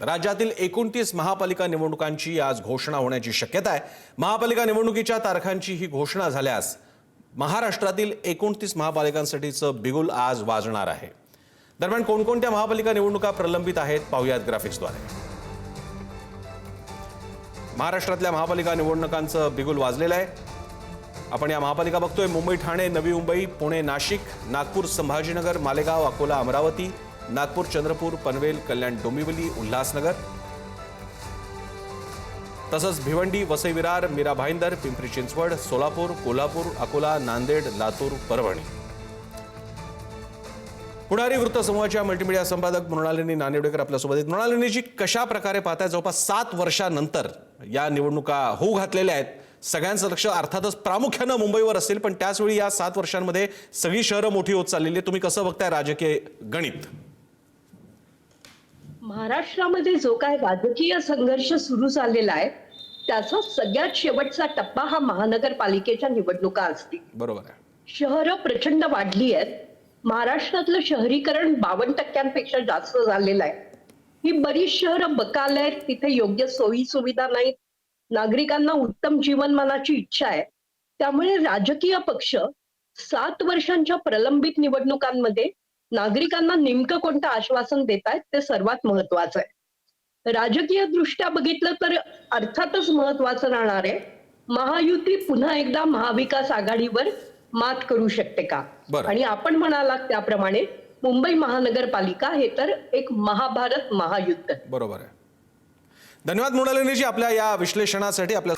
राज्यातील एकोणतीस महापालिका निवडणुकांची आज घोषणा होण्याची शक्यता आहे. महापालिका निवडणुकीच्या तारखांची ही घोषणा झाल्यास महाराष्ट्रातील एकोणतीस महापालिकांसाठीचं बिगुल आज वाजणार आहे. दरम्यान कोणकोणत्या महापालिका निवडणुका प्रलंबित आहेत पाहुयात ग्राफिक्सद्वारे. महाराष्ट्रातल्या महापालिका निवडणुकांचं बिगुल वाजलेलं आहे. आपण या महापालिका बघतोय. मुंबई ठाणे नवी मुंबई पुणे नाशिक नागपूर संभाजीनगर मालेगाव अकोला अमरावती नागपूर चंद्रपूर पनवेल कल्याण डोंबिवली उल्हासनगर. तसंच भिवंडी वसई विरार मीरा भाईंदर पिंपरी चिंचवड सोलापूर कोल्हापूर अकोला नांदेड लातूर परभणी. पुढारी वृत्तसमूहाच्या मल्टीमीडिया संपादक मृणालिनी नानिवडेकर आपल्यासोबत आहेत. मृणालिनीजी कशा प्रकारे पाहताय? जवळपास सात वर्षानंतर या निवडणुका होऊ घातलेल्या आहेत. सगळ्यांचं लक्ष अर्थातच प्रामुख्यानं मुंबईवर असेल पण त्याचवेळी या सात वर्षांमध्ये सगळी शहरं मोठी होत चाललेली तुम्ही कसं बघताय राजकीय गणित? महाराष्ट्रामध्ये जो काय राजकीय संघर्ष सुरू झालेला आहे त्याचा सगळ्यात शेवटचा टप्पा हा महानगरपालिकेच्या निवडणुका असतील. बरोबर शहरं प्रचंड वाढली आहेत. महाराष्ट्रातलं शहरीकरण बावन्न टक्क्यांपेक्षा जास्त झालेलं आहे. ही बरीच शहरं बकाल आहेत तिथे योग्य सोयी सुविधा नाहीत. नागरिकांना उत्तम जीवनमानाची इच्छा आहे. त्यामुळे राजकीय पक्ष सात वर्षांच्या प्रलंबित निवडणुकांमध्ये नागरिकांना नेमकं कोणतं आश्वासन देत आहेत ते सर्वात महत्वाचं आहे राजकीय दृष्ट्या बघितलं तर अर्थातच महत्वाचं राहणार आहे महायुती पुन्हा एकदा महाविकास आघाडीवर मात करू शकते का. आणि आपण म्हणालात त्याप्रमाणे मुंबई महानगरपालिका हे तर एक महाभारत महायुद्ध आहे. बरोबर आहे धन्यवाद मृणालिनीजी आपल्या या विश्लेषणासाठी आपल्या